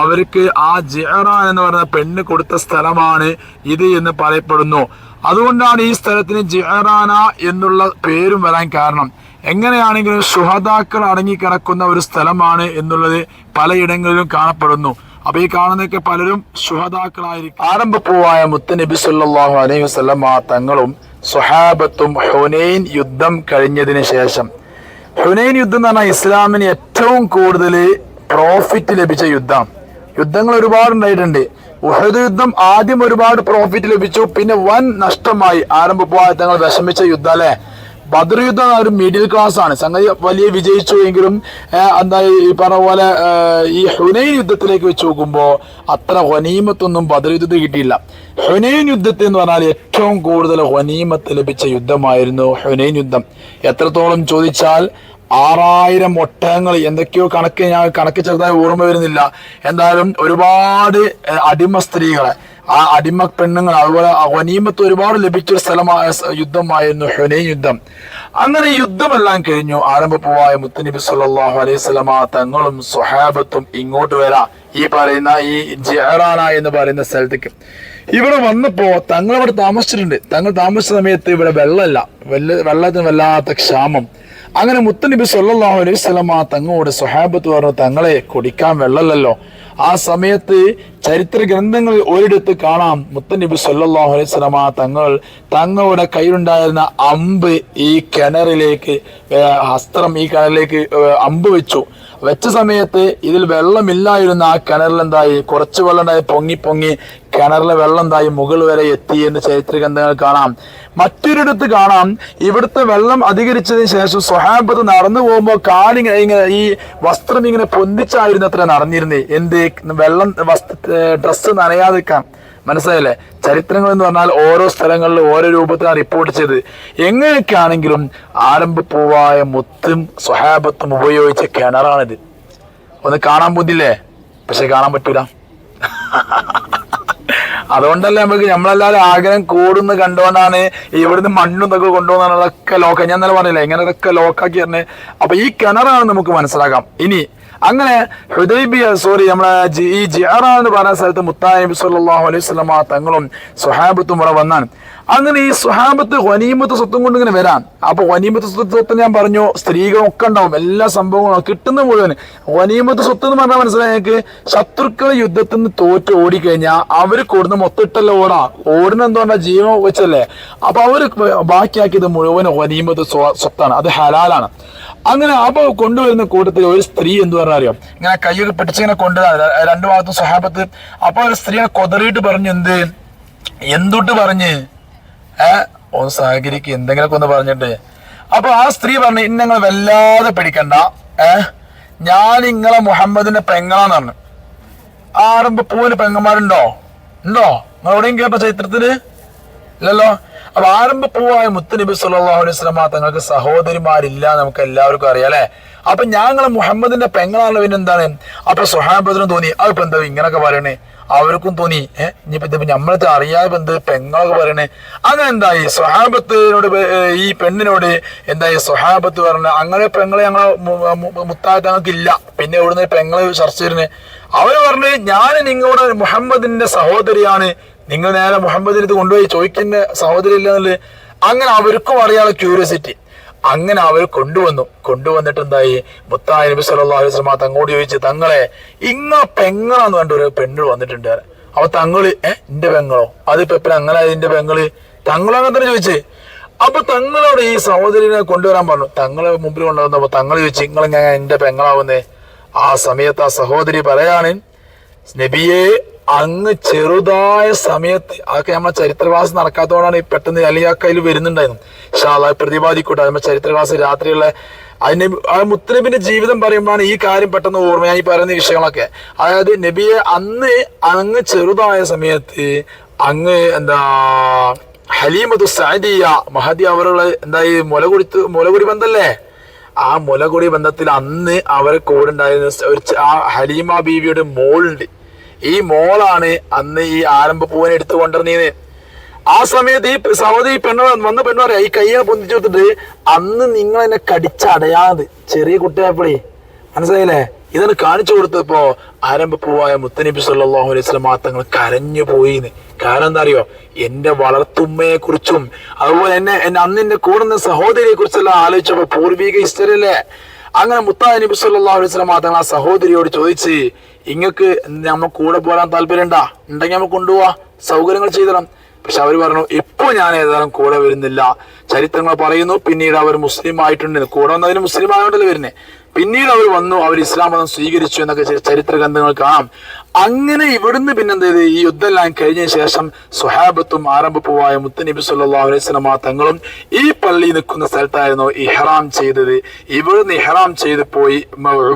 അവർക്ക് ആ ജിഹറ എന്ന് പറയുന്ന പെണ്ണ് കൊടുത്ത സ്ഥലമാണ് ഇത് എന്ന് പറയപ്പെടുന്നു. അതുകൊണ്ടാണ് ഈ സ്ഥലത്തിന് ജിഹറാന എന്നുള്ള പേരും വരാൻ കാരണം. എങ്ങനെയാണെങ്കിലും സുഹതാക്കൾ അടങ്ങിക്കിടക്കുന്ന ഒരു സ്ഥലമാണ് എന്നുള്ളത് പലയിടങ്ങളിലും കാണപ്പെടുന്നു. അപ്പൊ ഈ കാണുന്നൊക്കെ പലരും സുഹതാക്കളായിരിക്കും ആരംഭപ്പൂവായ മുത്തനബി സല്ലല്ലാഹു അലൈഹി വസല്ലമ തങ്ങളും സുഹാബത്തും ഹുനൈൻ യുദ്ധം കഴിഞ്ഞതിന് ശേഷം. ഹുനൈൻ യുദ്ധം എന്ന് പറഞ്ഞാൽ ഇസ്ലാമിന് ഏറ്റവും കൂടുതൽ പ്രോഫിറ്റ് ലഭിച്ച യുദ്ധം. യുദ്ധങ്ങൾ ഒരുപാട് ഉണ്ടായിട്ടുണ്ട് ഉഹദ് യുദ്ധം ആദ്യം ഒരുപാട് പ്രോഫിറ്റ് ലഭിച്ചു. പിന്നെ വൻ നഷ്ടമായി. ആരംഭപ്പോയ തങ്ങൾ വിഷമിച്ച യുദ്ധം അല്ലെ ബദർ യുദ്ധം ഒരു മിഡിൽ ക്ലാസ് ആണ്. സംഗതി വലിയ വിജയിച്ചു എങ്കിലും എന്താ ഈ പറഞ്ഞ പോലെ ഈ ഹുനൈൻ യുദ്ധത്തിലേക്ക് വെച്ച് നോക്കുമ്പോൾ അത്ര ഹൊനീമത്തൊന്നും ബദർ യുദ്ധത്തിൽ കിട്ടിയില്ല. ഹുനൈൻ യുദ്ധത്തിൽ എന്ന് പറഞ്ഞാൽ ഏറ്റവും കൂടുതൽ ഹൊനീമത്ത് ലഭിച്ച യുദ്ധമായിരുന്നു ഹുനൈൻ യുദ്ധം. എത്രത്തോളം ചോദിച്ചാൽ ആറായിരം ഒട്ടകങ്ങൾ എന്തൊക്കെയോ കണക്ക് ഞാൻ കണക്ക് ചെറുതായി ഓർമ്മ വരുന്നില്ല. എന്തായാലും ഒരുപാട് അടിമ സ്ത്രീകളെ ആ അടിമ പെണ്ണുങ്ങൾ അതുപോലെ വനീമത്ത് ഒരുപാട് ലഭിച്ചൊരു സ്ഥലമായ യുദ്ധമായിരുന്നു ഹുനൈൻ യുദ്ധം. അങ്ങനെ യുദ്ധമെല്ലാം കഴിഞ്ഞു. ആരംഭപ്പൂവായ മുത്തനബി സല്ലല്ലാഹു അലൈഹി സ്വലമ തങ്ങളും സുഹാബത്തും ഇങ്ങോട്ട് വരാം. ഈ പറയുന്ന ഈ ജഹറാന എന്ന് പറയുന്ന സ്ഥലത്തേക്ക്. ഇവിടെ വന്നപ്പോ തങ്ങൾ അവിടെ താമസിച്ചിട്ടുണ്ട്. തങ്ങൾ താമസിച്ച സമയത്ത് ഇവിടെ വെള്ളമല്ല. വെള്ള വെള്ളത്തിന് വല്ലാത്ത ക്ഷാമം. അങ്ങനെ മുത്തനബി സല്ലല്ലാഹു അലൈഹി വസല്ലമ തങ്ങളോട് സ്വഹാബത്ത് പറഞ്ഞു തങ്ങളെ കുടിക്കാൻ വെള്ളല്ലല്ലോ ആ സമയത്ത് ചരിത്ര ഗ്രന്ഥങ്ങളിൽ ഒരിടത്ത് കാണാം മുത്തനബി സല്ലല്ലാഹു അലൈഹി വസല്ലമ തങ്ങൾ തങ്ങളുടെ കയ്യിലുണ്ടായിരുന്ന അമ്പ് ഈ കിണറിലേക്ക് അസ്ത്രം ഈ കിണറിലേക്ക് അമ്പ് വെച്ചു. വെച്ച സമയത്ത് ഇതിൽ വെള്ളമില്ലായിരുന്ന ആ കിണറിൽ എന്തായി കുറച്ച് വെള്ളം ഉണ്ടായി പൊങ്ങി പൊങ്ങി കിണറിലെ വെള്ളം എന്തായി മുകൾ വരെ എത്തി എന്ന് ചരിത്ര ഗ്രന്ഥങ്ങൾ കാണാം. മറ്റൊരിടത്ത് കാണാം ഇവിടുത്തെ വെള്ളം അധികരിച്ചതിന് ശേഷം സ്വഹാബത്ത് നടന്നു പോകുമ്പോൾ കാലിങ്ങനെ ഇങ്ങനെ ഈ വസ്ത്രം ഇങ്ങനെ പൊന്തിച്ചായിരുന്നു അത്ര നടന്നിരുന്നേ. എന്ത്? വെള്ളം വസ്ത്ര ഡ്രസ്സ് നനയാതിരിക്കാൻ മനസ്സിലായില്ലേ? ചരിത്രങ്ങൾ എന്ന് പറഞ്ഞാൽ ഓരോ സ്ഥലങ്ങളിൽ ഓരോ രൂപത്തിലാണ് റിപ്പോർട്ട് ചെയ്ത് എങ്ങനെയൊക്കെയാണെങ്കിലും ആരംഭ ആരംഭപ്പൂവായ മുത്തും സ്വഹാബത്തും ഉപയോഗിച്ച കിണറാണിത്. ഒന്ന് കാണാൻ പോതില്ലേ പക്ഷെ കാണാൻ പറ്റൂല. അതുകൊണ്ടല്ലേ നമുക്ക് നമ്മളെല്ലാവരും ആഗ്രഹം കൂടുന്ന കണ്ടുകൊണ്ടാണ് ഇവിടുന്ന് മണ്ണും ഇതൊക്കെ കൊണ്ടുപോകുന്നതൊക്കെ ലോക്ക ഞാൻ ഇന്നലെ പറഞ്ഞില്ലേ ഇങ്ങനെ ഇതൊക്കെ ലോക്കാക്കി തന്നെ അപ്പൊ ഈ കിണറാണ് നമുക്ക് മനസ്സിലാക്കാം. ഇനി അങ്ങനെ ഹുദൈബിയ സോറി നമ്മളെ ഈ ജിയറ എന്ന് പറയുന്ന സ്ഥലത്ത് മുത്തായ നബി സല്ലല്ലാഹു അലൈഹി വസല്ലമ തങ്ങളും സുഹാബത്തും ഇവിടെ വന്നാണ്. അങ്ങനെ ഈ സ്വഹാബത്ത് വനീമത്ത് സ്വത്തും കൊണ്ട് ഇങ്ങനെ വരാം. അപ്പൊ വനീമത്ത് സ്വത്ത് ഞാൻ പറഞ്ഞു സ്ത്രീകളൊക്കെ ഉണ്ടാവും എല്ലാ സംഭവങ്ങളും കിട്ടുന്ന മുഴുവൻ വനീമത്ത് സ്വത്ത് എന്ന് പറഞ്ഞാൽ മനസ്സിലായി ഞങ്ങൾക്ക് ശത്രുക്കൾ യുദ്ധത്തിൽ നിന്ന് തോറ്റ് ഓടിക്കഴിഞ്ഞാൽ അവർ കൂടുന്ന മൊത്തിട്ടല്ല ഓടാ? ഓടുന്ന എന്തുകൊണ്ടാ ജീവൻ വെച്ചല്ലേ? അപ്പൊ അവർ ബാക്കിയാക്കിയത് മുഴുവൻ വനീമത്ത് സ്വത്താണ്. അത് ഹലാലാണ്. അങ്ങനെ അപ്പൊ കൊണ്ടുവരുന്ന കൂട്ടത്തിൽ ഒരു സ്ത്രീ എന്ന് പറഞ്ഞാൽ അറിയാം? ഇങ്ങനെ കൈയൊക്കെ പിടിച്ചിങ്ങനെ കൊണ്ടുവരാൻ രണ്ടു ഭാഗത്തും സ്വഹാബത്ത്. അപ്പൊ ഒരു സ്ത്രീ കൊതറിയിട്ട് പറഞ്ഞു എന്ത്? എന്തുട്ട് പറഞ്ഞ്? ഒന്ന് സഹകരിക്ക് എന്തെങ്കിലുമൊക്കെ ഒന്ന് പറഞ്ഞിട്ട്. അപ്പൊ ആ സ്ത്രീ പറഞ്ഞു ഇന്നങ്ങൾ വല്ലാതെ പിടിക്കണ്ട. ഏഹ് ഞാൻ ഇങ്ങളെ മുഹമ്മദിന്റെ പെങ്ങളാന്ന് പറഞ്ഞു ആറുമ്പോ പൂവിന് പെങ്ങന്മാരുണ്ടോ? ഉണ്ടോ? നിങ്ങൾ എവിടെയും കേട്ട ചരിത്രത്തിൽ? ഇല്ലല്ലോ? അപ്പൊ ആരംഭ പൂവായ മുത്തുനബി സല്ലല്ലാഹു അലൈഹി വസല്ലമ തങ്ങൾക്ക് സഹോദരിമാരില്ല നമുക്ക് എല്ലാവർക്കും അറിയാം അല്ലെ? അപ്പൊ ഞങ്ങൾ മുഹമ്മദിന്റെ പെങ്ങളാണല്ലോ പിന്നെ എന്താണ്? അപ്പൊ സുഹാബദിനും തോന്നി അതിപ്പോ എന്താ ഇങ്ങനൊക്കെ പറയണേ? അവർക്കും തോന്നി ഏഹ് ഇനിയിപ്പോ ഇതിപ്പോ നമ്മളത്തെ അറിയാതെ എന്ത് പെങ്ങളൊക്കെ പറയണേ? അങ്ങനെ എന്തായി? സ്വഹാബത്തിനോട് ഈ പെണ്ണിനോട് എന്തായി? സ്വഹാബത്ത് പറഞ്ഞ അങ്ങനെ പെങ്ങളെ ഞങ്ങൾ മു- മു- മുത്തായ ഞങ്ങൾക്ക് ഇല്ല. പിന്നെ ഇവിടുന്ന് പെങ്ങളെ ചർച്ച ചെയ്യുന്നത് അവർ പറഞ്ഞു ഞാൻ നിങ്ങളുടെ മുഹമ്മദിന്റെ സഹോദരിയാണ്. നിങ്ങൾ നേരെ മുഹമ്മദിനെ ഇത് കൊണ്ടുപോയി ചോദിക്കുന്ന സഹോദരി ഇല്ല എന്നുള്ളത്? അങ്ങനെ അവർക്കും അറിയാനുള്ള ക്യൂരിയോസിറ്റി അങ്ങനെ അവർ കൊണ്ടുവന്നു. കൊണ്ടുവന്നിട്ട് എന്തായി? മുത്തായ നബി സല്ലാ അലൈഹി വസല്ലം തങ്ങോട് ചോദിച്ച് തങ്ങളെ ഇങ്ങ പെങ്ങളാന്ന് പറഞ്ഞിട്ട് ഒരു പെണ്ണ് വന്നിട്ടുണ്ട്. അപ്പൊ തങ്ങൾ ഏ എന്റെ പെങ്ങളോ? അതിപ്പോ എപ്പോഴും അങ്ങനെ എന്റെ പെങ്ങൾ? തങ്ങളങ്ങനെ തന്നെ ചോദിച്ചേ. അപ്പൊ തങ്ങളോട് ഈ സഹോദരിനെ കൊണ്ടുവരാൻ പറഞ്ഞു. തങ്ങളെ മുമ്പിൽ കൊണ്ടുവന്നപ്പോ തങ്ങൾ ചോദിച്ചു നിങ്ങളിങ്ങനെ എന്റെ പെങ്ങളാവുന്നേ? ആ സമയത്ത് ആ സഹോദരി പറയാണ് നബിയെ അങ്ങ് ചെറുതായ സമയത്ത് അതൊക്കെ നമ്മളെ ചരിത്രവാസം നടക്കാത്തതുകൊണ്ടാണ് ഈ പെട്ടെന്ന് അല്ലെങ്കിൽ കയ്യിൽ വരുന്നുണ്ടായിരുന്നു. ഷാള പ്രതിപാദിക്കൂട്ടെ. നമ്മുടെ ചരിത്ര ക്ലാസ് രാത്രിയുള്ള അതിന് മുത്തനബിന്റെ ജീവിതം പറയുമ്പോഴാണ് ഈ കാര്യം പെട്ടെന്ന് ഓർമ്മ. ഞാൻ ഈ പറയുന്ന വിഷയങ്ങളൊക്കെ. അതായത് നബിയെ അന്ന് അങ്ങ് ചെറുതായ സമയത്ത് അങ്ങ് എന്താ ഹലീമതു സാദിയ മഹദി അവരുള്ള എന്താ ഈ മുലകുടി മുലകുടി ബന്ധല്ലേ? ആ മുലകുടി ബന്ധത്തിൽ അന്ന് അവരെ കൂടെ ഉണ്ടായിരുന്ന ഒരു ആ ഹലീമ ബീവിയുടെ മോളുണ്ട്. ഈ മോളാണ് അന്ന് ഈ ആരംഭ പൂവിനെ എടുത്തു കൊണ്ടിരുന്നത് ആ സമയത്ത് ഈ സഹോദരി പെണ്ണ് വന്ന പെണ്ണ് പറയാ ഈ കയ്യെ പൊന്തിച്ചു കൊടുത്തിട്ട് അന്ന് നിങ്ങൾ എന്നെ കടിച്ചടയാത്. ചെറിയ കുട്ടിയായപ്പോഴേ. മനസ്സിലായില്ലേ? ഇതാണ് കാണിച്ചു കൊടുത്തപ്പോ പൂവായ മുത്തനബി സല്ലല്ലാഹു അലൈഹി സ്വലം മാത്രങ്ങൾ കരഞ്ഞു പോയിന്ന്. കാരണം എന്താ അറിയോ എന്റെ വളർത്തുമ്മയെ കുറിച്ചും അതുപോലെ എന്നെ എന്നെ അന്ന് കൂടുന്ന സഹോദരിയെ കുറിച്ചെല്ലാം ആലോചിച്ചപ്പോ പൂർവിക അല്ലേ അങ്ങനെ മുത്താ നബി സല്ലല്ലാഹു അലൈഹി തങ്ങൾ ആ സഹോദരിയോട് ചോദിച്ച് ഇങ്ങക്ക് നമ്മൾ കൂടെ പോരാൻ താല്പര്യണ്ടാ ഉണ്ടെങ്കിൽ നമുക്ക് കൊണ്ടുപോവാ സൗകര്യങ്ങൾ ചെയ്തണം പക്ഷെ അവർ പറഞ്ഞു ഇപ്പോൾ ഞാൻ ഏതായാലും കൂടെ വരുന്നില്ല. ചരിത്രങ്ങൾ പറയുന്നു പിന്നീട് അവർ മുസ്ലിം ആയിട്ടുണ്ട്. കൂടെ വന്നതിന് മുസ്ലിം ആയതുകൊണ്ടല്ലേ വരുന്നേ? പിന്നീട് അവർ വന്നു അവർ ഇസ്ലാം മതം സ്വീകരിച്ചു എന്നൊക്കെ ചരിത്ര ഗ്രന്ഥങ്ങൾ കാണാം. അങ്ങനെ ഇവിടുന്ന് പിന്നെന്ത് ചെയ്ത് ഈ യുദ്ധമെല്ലാം കഴിഞ്ഞ ശേഷം സുഹാബത്തും ആരംഭപ്പുവായ മുത്തനബി സല്ലാ അലൈഹി വസല്ലമ തങ്ങളും ഈ പള്ളി നിൽക്കുന്ന സ്ഥലത്തായിരുന്നു ഇഹ്റാം ചെയ്തത്. ഇവിടുന്ന് ഇഹ്റാം ചെയ്ത് പോയി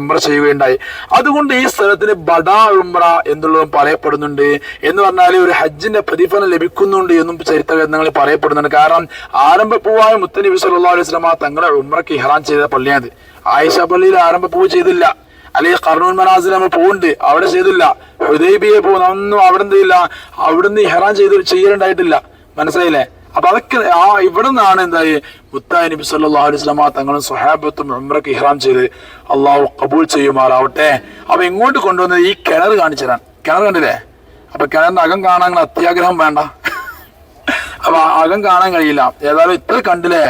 ഉമ്ര ചെയ്യുകയുണ്ടായി. അതുകൊണ്ട് ഈ സ്ഥലത്തിന് ബഡാ ഉമ്ര എന്നുള്ളതും പറയപ്പെടുന്നുണ്ട്. എന്ന് പറഞ്ഞാൽ ഒരു ഹജ്ജിന്റെ പ്രതിഫലം ലഭിക്കുന്നുണ്ട് എന്നും ചരിത്ര ഗ്രന്ഥങ്ങളിൽ പറയപ്പെടുന്നുണ്ട്. കാരണം ആരംഭപ്പുവായ മുത്തനബി സല്ലാ അലൈഹി വസല്ലമ തങ്ങളെ ഉമ്രക്ക് ഇഹ്റാം ചെയ്ത പള്ളിയാത് ആയിഷ പള്ളിയിൽ ആരംഭ പൂ ചെയ്തില്ല. അല്ലെങ്കിൽ കർണൂൻ മനാസിൽ നമ്മൾ പോകുന്നുണ്ട് അവിടെ ചെയ്തില്ല. ഹുദൈബിയെ പോകുന്ന ഒന്നും അവിടെ എന്തില്ല അവിടുന്ന് ഹെറാൻ ചെയ്ത് ചെയ്യലുണ്ടായിട്ടില്ല. മനസ്സിലായില്ലേ? അപ്പൊ അതൊക്കെ ആ ഇവിടെ നിന്നാണ് എന്തായി? മുത്തായി നബി സല്ലല്ലാഹു അലൈഹി വസല്ലമ തങ്ങളും സുഹാബത്തും ഉംറക്ക് ഇഹ്റാം ചെയ്ത് അള്ളാഹു കബൂൾ ചെയ്യുമാറാവട്ടെ. അപ്പൊ ഇങ്ങോട്ട് കൊണ്ടുവന്നത് ഈ കിണർ കാണിച്ചു തരാൻ കിണർ കണ്ടില്ലേ? അപ്പൊ കിണറിന്റെ അകം കാണാൻ അത്യാഗ്രഹം വേണ്ട. അപ്പൊ അകം കാണാൻ കഴിയില്ല. ഏതായാലും ഇത്ര കണ്ടില്ലേ?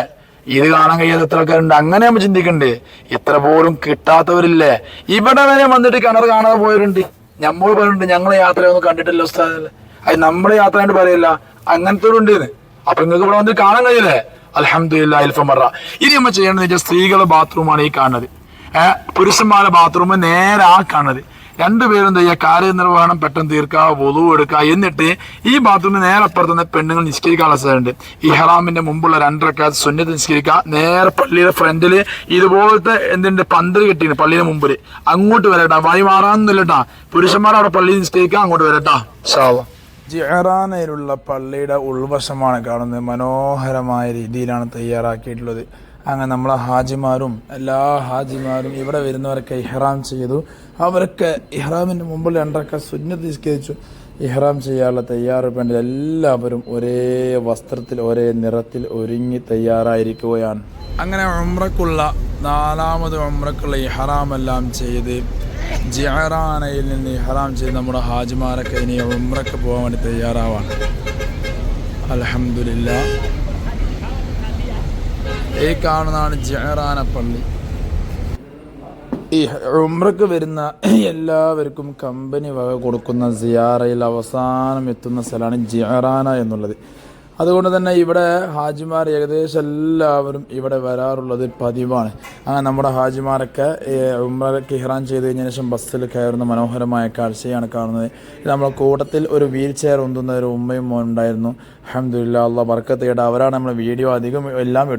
ഇത് കാണാൻ കഴിയാത്ത എത്ര ആൾക്കാരുണ്ട്. അങ്ങനെ നമ്മൾ ചിന്തിക്കണ്ടേ? ഇത്ര പോലും കിട്ടാത്തവരില്ലേ? ഇവിടെ വരെ വന്നിട്ട് കിണർ കാണാതെ പോയവരുണ്ട്. നമ്മൾ പറയുന്നുണ്ട് ഞങ്ങളെ യാത്രയൊന്നും കണ്ടിട്ടില്ല ഉസ്താദല്ലേ അത് നമ്മുടെ യാത്ര ആയിട്ട് പറയില്ല. അങ്ങനത്തെ ഉണ്ട് അപ്പൊ നിങ്ങൾക്ക് ഇവിടെ വന്നിട്ട് കാണാൻ കഴിയില്ലേ? അലഹമില്ല അൽഫമറ ഇനി നമ്മൾ ചെയ്യേണ്ടത് സ്ത്രീകളുടെ ബാത്റൂമാണ് ഈ കാണുന്നത്. പുരുഷന്മാരുടെ ബാത്റൂം നേരെ ആ കാണുന്നത്. രണ്ടുപേരും ചെയ്യുക കാര്യനിർവഹണം പെട്ടെന്ന് തീർക്കുക വധു എടുക്കുക. എന്നിട്ട് ഈ ബാത്റൂമിൽ നേരെ അപ്പുറത്ത് നിന്ന് പെണ്ണുങ്ങൾ നിസ്കരിക്കാനുള്ള സ്ഥലമുണ്ട്. ഈ ഹറാമിന്റെ മുമ്പുള്ള രണ്ടരക്കാർ സുന്നത്ത് നിസ്കരിക്കുക. നേരെ പള്ളിയുടെ ഫ്രണ്ടിൽ ഇതുപോലത്തെ എന്തിന്റെ പന്തൽ കെട്ടിയാണ് പള്ളിയുടെ മുമ്പിൽ അങ്ങോട്ട് വരട്ടാ. വഴി മാറാനൊന്നുമില്ലട്ടാ പുരുഷന്മാർ അവിടെ പള്ളിയിൽ നിസ്കരിക്കുക. അങ്ങോട്ട് വരട്ടാ. ജിഹറാനയിലുള്ള പള്ളിയുടെ ഉൾവശമാണ് കാണുന്നത്. മനോഹരമായ രീതിയിലാണ് തയ്യാറാക്കിയിട്ടുള്ളത്. അങ്ങനെ നമ്മളെ ഹാജിമാരും എല്ലാ ഹാജിമാരും ഇവിടെ വരുന്നവരൊക്കെ ഇഹ്റാം ചെയ്തു. അവരൊക്കെ ഇഹ്റാമിന്റെ മുമ്പിൽ രണ്ടൊക്കെ സുന്നത്ത് നിസ്കരിച്ചു. ഇഹ്റാം ചെയ്യാനുള്ള തയ്യാറെടുപ്പേണ്ടത് എല്ലാവരും ഒരേ വസ്ത്രത്തിൽ ഒരേ നിറത്തിൽ ഒരുങ്ങി തയ്യാറായിരിക്കുകയാണ്. അങ്ങനെ ഉമ്രക്കുള്ള നാലാമത് ഉംറക്കുള്ള ഇഹ്റാമെല്ലാം ചെയ്ത് ജിഹറാനയിൽ നിന്ന് ഇഹ്റാം ചെയ്ത് നമ്മുടെ ഹാജിമാരൊക്കെ ഇനി ഉമ്രക്ക് പോകാൻ വേണ്ടി തയ്യാറാവാണ്. അലഹമില്ല ഈ കാണുന്നതാണ് ജിഹറാന പള്ളി. ഈ ഉമ്രക്ക് വരുന്ന <clears throat> എല്ലാവർക്കും കമ്പനി വക കൊടുക്കുന്ന സിയാറയിൽ അവസാനം എത്തുന്ന സ്ഥലമാണ് ജിഹറാന എന്നുള്ളത്. അതുകൊണ്ട് തന്നെ ഇവിടെ ഹാജിമാർ ഏകദേശം എല്ലാവരും ഇവിടെ വരാറുള്ളത് പതിവാണ്. അങ്ങനെ നമ്മുടെ ഹാജിമാരൊക്കെ ഈ ഉംറയ്ക്ക് ഇഹ്റാൻ ചെയ്ത് കഴിഞ്ഞ ശേഷം ബസ്സിൽ കയറുന്ന മനോഹരമായ കാഴ്ചയാണ് കാണുന്നത്. നമ്മുടെ കൂട്ടത്തിൽ ഒരു വീൽ ചെയർ ഉന്തുന്ന ഒരു ഉമ്മയും ഉണ്ടായിരുന്നു. അഹമ്മദില്ല അള്ള ബർക്കത്ത് അവരാണ് നമ്മൾ വീഡിയോ അധികം എല്ലാം എടുക്കുന്നത്.